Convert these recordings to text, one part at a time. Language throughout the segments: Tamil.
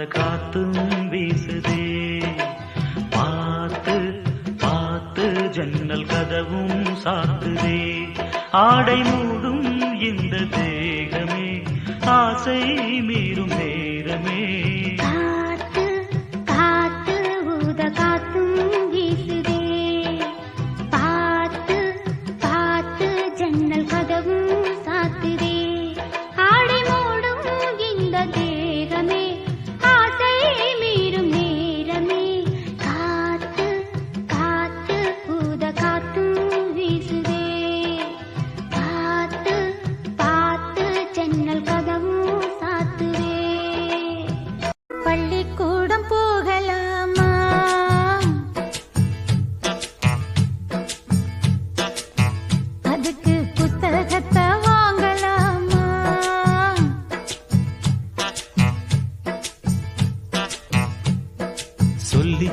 ஊத காத்தும் வீசுதே. பார்த்து பார்த்து ஜன்னல் கதவும் சாத்துதே. ஆடை மூடும் இந்த தேகமே ஆசை மீறும் நேரமே. காத்து காத்து ஊத காத்தும்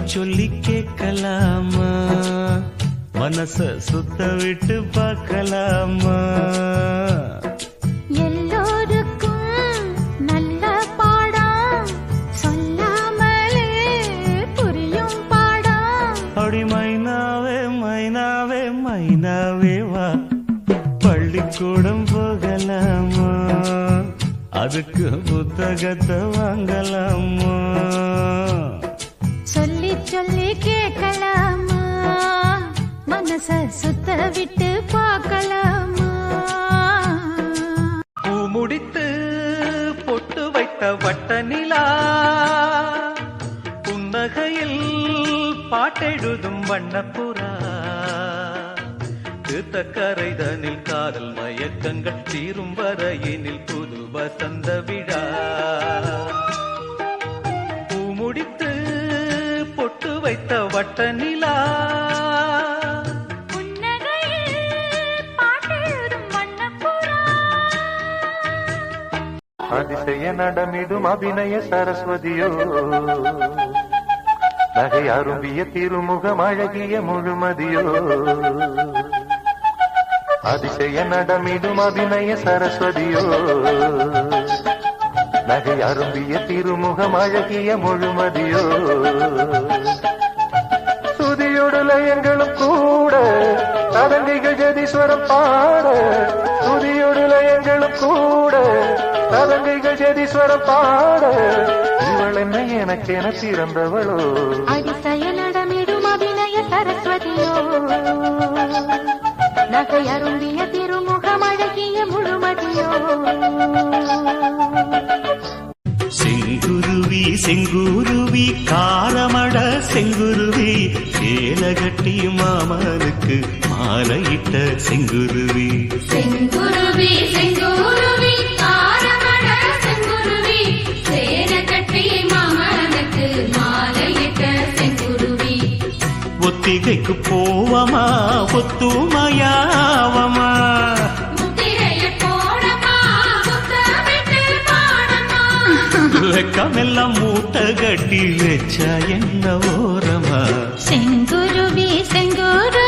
சொல்லி கேட்கலாமா? மனச சுத்த விட்டு பார்க்கலாமா மைனாவே மைனாவே மைனாவே வா. பள்ளிக்கூடம் போகலாமா? அதுக்கு புத்தகத்தை வாங்கலாமா? சொல்லி கேட்கலாமா? மனச சுத்த விட்டு பார்க்கலாமா? பூ முடித்து பொட்டு வைத்த வட்ட நிலா புன்னகையில் பாட்டெழுதும் வண்ணப்புறா. தீர்த்த கரைதனில் காதல் மயக்கங்கள் தீரும் வரையினில் புது வசந்த விழா. வட்ட நிலா. அதிசய நடமிடும் அபிநய சரஸ்வதியோ. நகை அரும்பிய திருமுகம் அழகிய முழுமதியோ. அதிசய நடமிடும் அபிநய சரஸ்வதியோ. நகை அரும்பிய திருமுகம் அழகிய முழுமதியோ. லயங்களும் கூட ததங்கைகள் ஜதீஸ்வரம் பாட சுதியோடு லயங்களும் கூட ததங்கைகள் ஜதீஸ்வரம் பாட. இவள் என்ன எனக்கென பிறந்தவளோ அதிசய நடமிடும் அபிநய சரஸ்வதியோ? நகை அரும்பிய திருமுகம் அழகிய முழுமதியோ? செங்குருவி செங்குருவி செங்குருவி ஏலகட்டி மாமனுக்கு மாலையிட்ட செங்குருவி. செங்குருவி செங்குருவி கட்டி ஒத்திகைக்கு போவமா ஒத்துமையாவமா? வெக்கமெல்லாம் மூட்டை கட்டி வச்சா என்ன ஓரமா? செங்க செங்கோடு